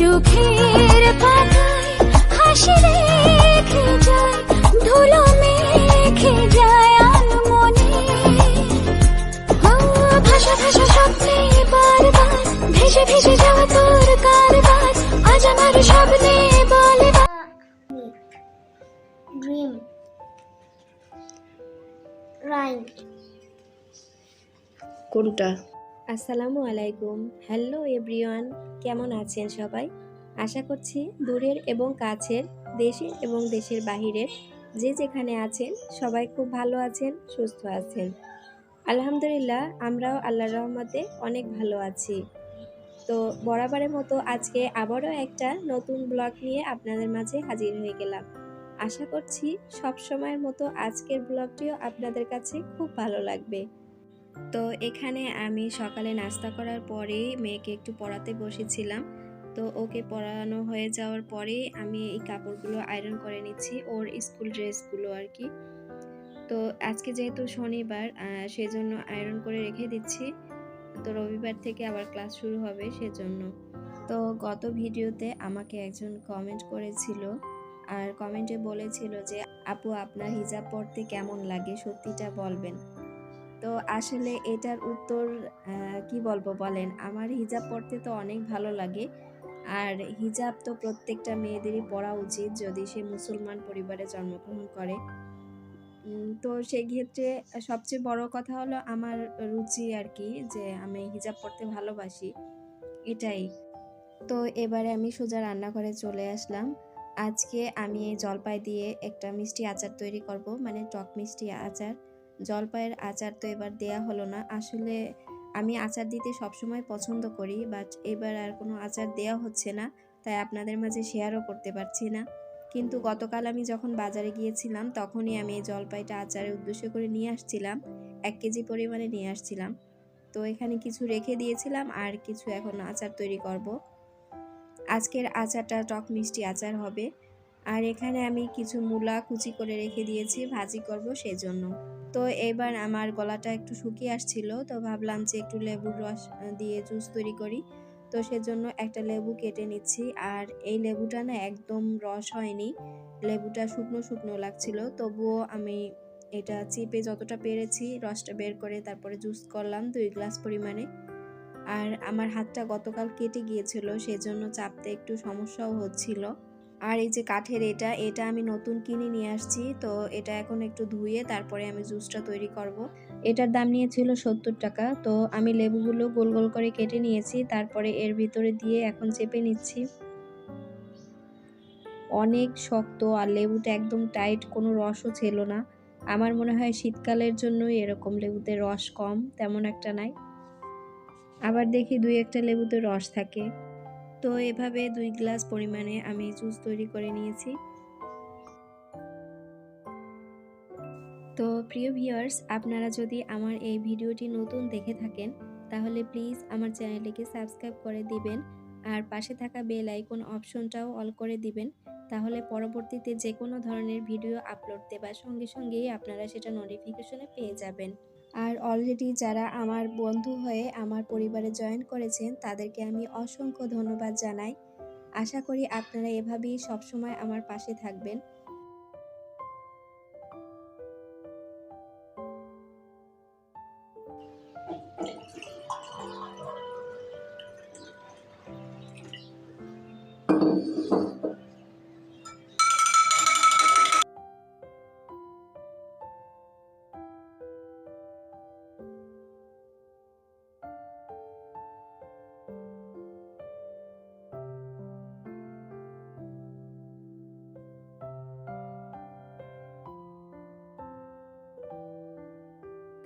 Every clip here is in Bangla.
চোখের পাতায় হাসি রেখে যায় ধুলো মেখে যায় আনমনে ও, ভাসা ভাসা স্বপ্নে বারবার ভেসে ভেসে যাওয়া তোর কারবার আজ আমার স্বপ্নে বলে dream. Rhyme. কোনটা? আসসালামু আলাইকুম। হ্যালো এভরিওয়ান, কেমন আছেন সবাই? আশা করছি দূরের এবং কাছের, দেশের এবং দেশের বাহিরের যে যেখানে আছেন, সবাই খুব ভালো আছেন, সুস্থ আছেন। আলহামদুলিল্লাহ, আমরাও আল্লাহর রহমতে অনেক ভালো আছি। তো বরাবরের মতো আজকে আবারও একটা নতুন ব্লগ নিয়ে আপনাদের মাঝে হাজির হয়ে গেলাম। আশা করছি সব সময়ের মতো আজকের ব্লগটিও আপনাদের কাছে খুব ভালো লাগবে। তো এখানে আমি সকালে নাস্তা করার পরেই মেয়েকে একটু পড়াতে বসেছিলাম। তো ওকে পড়ানো হয়ে যাওয়ার পরেই আমি এই কাপড়গুলো আয়রন করে নিচ্ছি, ওর স্কুল ড্রেসগুলো আর কি। তো আজকে যেহেতু শনিবার সেজন্য আয়রন করে রেখে দিচ্ছি। তো রবিবার থেকে আবার ক্লাস শুরু হবে সেজন্য। তো গত ভিডিওতে আমাকে একজন কমেন্ট করেছিল আর কমেন্টে বলেছিল যে, আপু, আপনার হিজাব পরতে কেমন লাগে? সত্যিটা বলবেন। তো আসলে এটার উত্তর কি বলব বলেন? আমার হিজাব পরতে তো অনেক ভালো লাগে। আর হিজাব তো প্রত্যেকটা মেয়েদেরই পরা উচিত যদি সে মুসলমান পরিবারে জন্মগ্রহণ করে। তো সেই ক্ষেত্রে সবচেয়ে বড় কথা হলো আমার রুচি আর কি, যে আমি হিজাব পরতে ভালোবাসি। এটাই। তো এবারে আমি সোজা রান্নাঘরে চলে আসলাম। আজকে আমি জলপাই দিয়ে একটা মিষ্টি আচার তৈরি করব মানে টক মিষ্টি আচার। জলপাইয়ের আচার তো এবার দেয়া হলো না। আসলে আমি আচার দিতে সবসময় পছন্দ করি বাট এবার আর কোনো আচার দেয়া হচ্ছে না, তাই আপনাদের মাঝে শেয়ারও করতে পারছি না। কিন্তু গতকাল আমি যখন বাজারে গিয়েছিলাম, তখনই আমি এই জলপাইটা আচারের উদ্দেশ্য করে নিয়ে আসছিলাম, এক কেজি পরিমাণে নিয়ে আসছিলাম। তো এখানে কিছু রেখে দিয়েছিলাম আর কিছু এখন আচার তৈরি করব। আজকের আচারটা টক মিষ্টি আচার হবে। আর এখানে আমি কিছু মূলা কুচি করে রেখে দিয়েছি, ভাজি করব সেজন্য। তো এবার আমার গলাটা একটু শুকিয়ে আসছিল, তো ভাবলাম যে একটু লেবুর রস দিয়ে জুস তৈরি করি। তো সেজন্য একটা লেবু কেটে নিচ্ছি, আর এই লেবুটা না একদম রস হয়নি। লেবুটা শুকনো শুকনো লাগছিল, তবুও আমি এটা চিপে যতটা পেরেছি রসটা বের করে তারপরে জুস করলাম দুই গ্লাস পরিমাণে। আর আমার হাতটা গতকাল কেটে গিয়েছিল, সেজন্য চাপতে একটু সমস্যাও হচ্ছিল। আর এই যে কাঠের এটা এটা আমি নতুন কিনে নিয়ে আসছি, তো এটা এখন একটু ধুয়ে তারপরে আমি জুসটা তৈরি করব। এটার দাম নিয়েছিল সত্তর টাকা, তো আমি লেবুগুলো গোল গোল করে কেটে নিয়েছি, তারপরে এর ভিতরে দিয়ে এখন চেপে নিচ্ছি। অনেক শক্ত আর লেবুটা একদম টাইট, কোনো রসও ছিল না। আমার মনে হয় শীতকালের জন্যই এরকম লেবুতে রস কম, তেমন একটা নাই। আবার দেখি দুই একটা লেবুতে রস থাকে। তো এভাবে দুই গ্লাস পরিমাণে আমি জুস তৈরি করে নিয়েছি। তো প্রিয় ভিউয়ার্স, আপনারা যদি আমার এই ভিডিওটি নতুন দেখে থাকেন, তাহলে প্লিজ আমার চ্যানেলটিকে সাবস্ক্রাইব করে দিবেন আর পাশে থাকা বেল আইকন অপশনটাও অল করে দিবেন। তাহলে পরবর্তীতে যে কোনো ধরনের ভিডিও আপলোড দেবার সঙ্গে সঙ্গেই আপনারা সেটা নোটিফিকেশনে পেয়ে যাবেন। আর অলরেডি যারা আমার বন্ধু হয়ে আমার পরিবারে জয়েন করেছেন, তাদেরকে আমি অসংখ্য ধন্যবাদ জানাই। আশা করি আপনারা এভাবেই সবসময় আমার পাশে থাকবেন।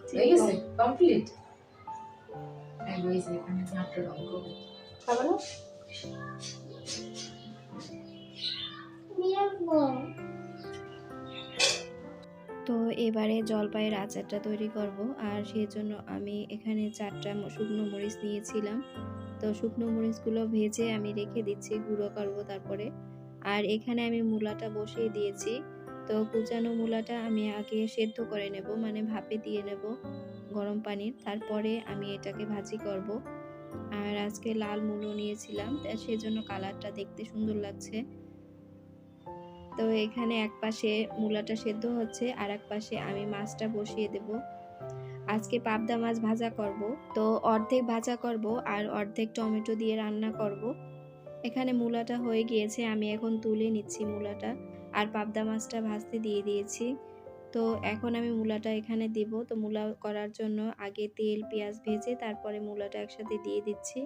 হয়ে গেছে কমপ্লিট এখানে মাত্র রং করব খাব না তো এবারে জলপাইয়ের আচারটা তৈরি করব আর সেই জন্য আমি এখানে চারটা শুকনো মরিচ নিয়েছিলাম। তো শুকনো মরিচগুলো ভেজে আমি রেখে দিচ্ছি গুঁড়ো করব তারপরে। আর এখানে আমি মূলাটা বসিয়ে দিয়েছি। তো কুচানো মূলাটা আমি আগে সেদ্ধ করে নেব মানে ভাপে দিয়ে নেব গরম পানির। তারপরে আমি এটাকে ভাজি করব। আর আজকে লাল মূলো নিয়েছিলাম সেজন্য কালারটা দেখতে সুন্দর লাগছে। তো এখানে এক পাশে মূলাটা সেদ্ধ হচ্ছে, আর এক পাশে আমি মাছটা বসিয়ে দেব। আজকে পাবদা মাছ ভাজা করব। তো অর্ধেক ভাজা করব, আর অর্ধেক টমেটো দিয়ে রান্না করব। এখানে মূলাটা হয়ে গিয়েছে, আমি এখন তুলে নিচ্ছি মূলাটা। আর পাবদা মাছটা ভাজতে দিয়ে দিয়েছি। তো এখন আমি মূলাটা এখানে দেব। তো মূলা করার জন্য আগে তেল, পেঁয়াজ ভেজে তারপরে মূলাটা একসাথে দিয়ে দিচ্ছি।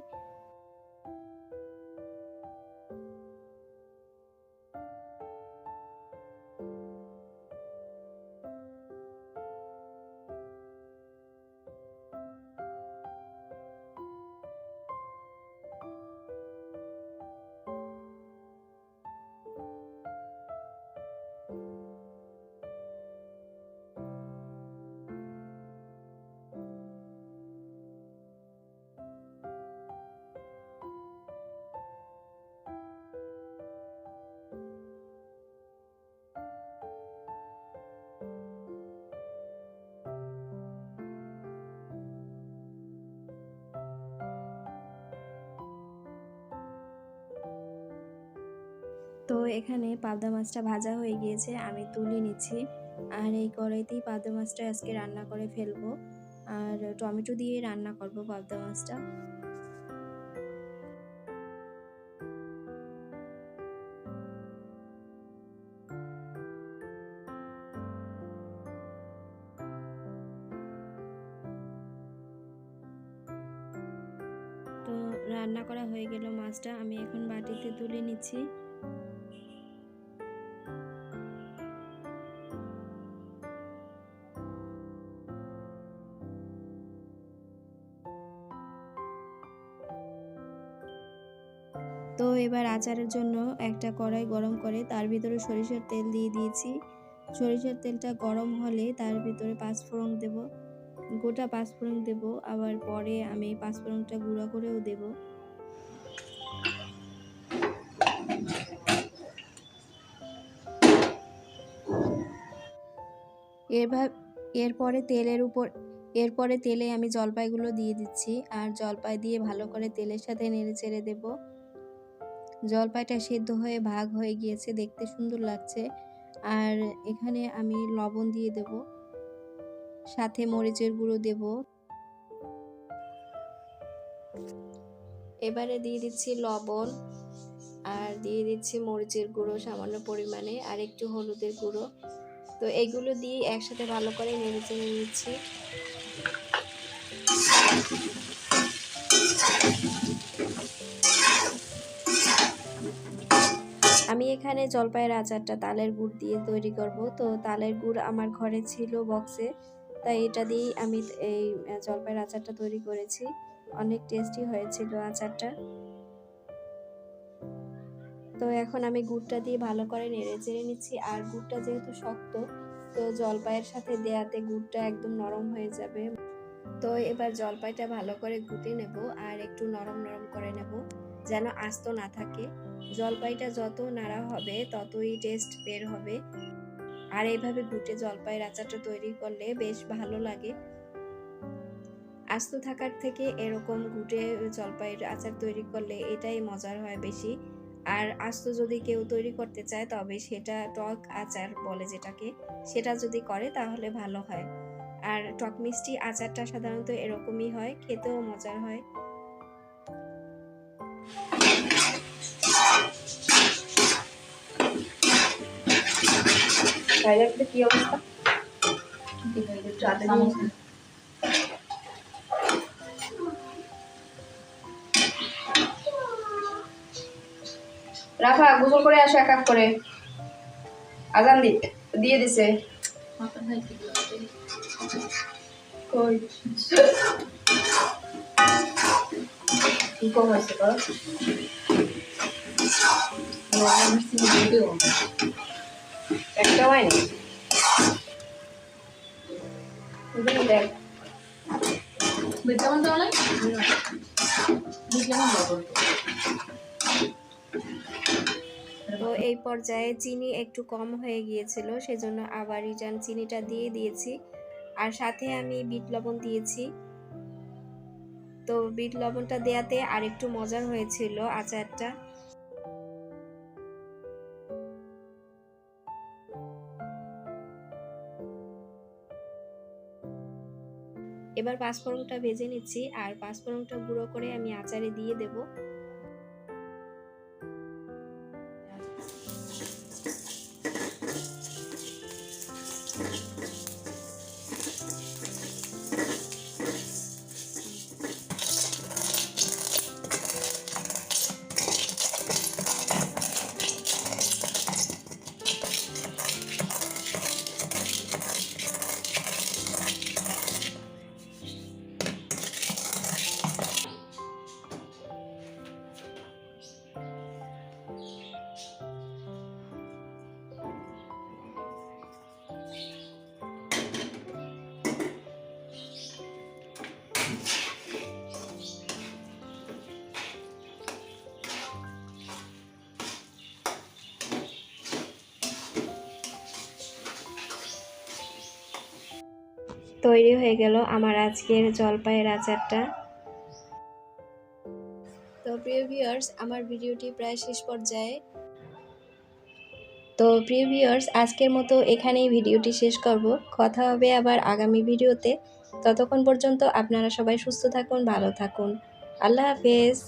তো এখানে পাবদা মাছটা ভাজা হয়ে গিয়েছে, আমি তুলে নিচ্ছি। আর এই কড়াইতেই পাবদা মাছটা আজকে রান্না করে ফেলব। আর টমেটো দিয়ে রান্না করব পাবদা মাছটা। তো রান্না করা হয়ে গেল মাছটা, আমি এখন বাটিতে তুলে নিচ্ছি। তো এবার আচারের জন্য একটা কড়াই গরম করে তার ভিতরে সরিষার তেল দিয়ে দিয়েছি। সরিষার তেলটা গরম হলে তার ভিতরে পাঁচফোড়ন দেব। গোটা পাঁচফোড়ন দেব, আবার পরে আমি পাঁচফোড়নটা গুঁড়ো করেও দেব। এবার, এরপরে তেলের উপর, এরপরে তেলে আমি জলপাইগুলো দিয়ে দিচ্ছি, আর জলপাই দিয়ে ভালো করে তেলের সাথে নেড়ে চেড়ে দেবো। জলপাইটা সেদ্ধ হয়ে ভাগ হয়ে গিয়েছে, দেখতে সুন্দর লাগছে। আর এখানে আমি লবণ দিয়ে দেব, সাথে মরিচের গুঁড়ো দেব। এবারে দিয়ে দিচ্ছি লবণ আর দিয়ে দিচ্ছি মরিচের গুঁড়ো সামান্য পরিমাণে, আর একটু হলুদের গুঁড়ো। তো এগুলো দিয়ে একসাথে ভালো করে নেড়ে চেড়ে নিচ্ছি। আমি এখানে জলপাইয়ের আচারটা তালের গুড় দিয়ে তৈরি করব। তো তালের গুড় আমার ঘরে ছিল বক্সে, তাই এটা দিয়েই আমি এই জলপাইয়ের আচারটা তৈরি করেছি। অনেক টেস্টি হয়েছিল আচারটা। তো এখন আমি গুড়টা দিয়ে ভালো করে নেড়ে চেড়ে নিচ্ছি। আর গুড়টা যেহেতু শক্ত, তো জলপাইয়ের সাথে দেয়াতে গুড়টা একদম নরম হয়ে যাবে। তো এবার জলপাইটা ভালো করে গুটে নেব, আর একটু নরম নরম করে নেব। যেন আস্ত না থাকে। জলপাইটা যত নাড়া হবে, ততই টেস্ট বের হবে। আর এইভাবে গুটে জলপাইয়ের আচারটা তৈরি করলে বেশ ভালো লাগে। আস্ত থাকার থেকে এরকম গুটে জলপাইয়ের আচার তৈরি করলে এটাই মজার হয় বেশি। আর আস্ত যদি কেউ তৈরি করতে চায়, তবে সেটা টক আচার বলে যেটাকে। সেটা যদি করে, তাহলে ভালো হয়। আর টক মিষ্টি আচারটা সাধারণত এরকমই হয়, খেতেও মজার হয়। ডাইরেক্টলি কি অবস্থা? রাফা গোসল করে আসো এক এক করে। আজান দি দিয়ে দিছে। কই? হয়েছে কর একটা হয়নি দেখ দেওয়া তো এই পর্যায়ে চিনি একটু কম হয়ে গিয়েছিল সেজন্য আবার রিটার্ন চিনিটা দিয়ে দিয়েছি। আর সাথে আমি বিট লবণ দিয়েছি। তো বিট লবণটা দেয়াতে আর একটু মজার হয়েছিল আচারটা। এবার পাঁচফোড়নটা ভেজে নিচ্ছি, আর পাঁচফোড়নটা গুঁড়ো করে আমি আচারে দিয়ে দেব। তৈরি হয়ে গেল আমার আজকের জলপাইয়ের আচারটা। তো প্রিয় ভিউয়ার্স আমার ভিডিওটি প্রায় শেষ পর্যায়ে। তো প্রিয় ভিউয়ার্স আজকের মতো এখানেই ভিডিওটি শেষ করব। কথা হবে আবার আগামী ভিডিওতে। ততক্ষণ পর্যন্ত আপনারা সবাই সুস্থ থাকুন, ভালো থাকুন। আল্লাহ হাফেজ।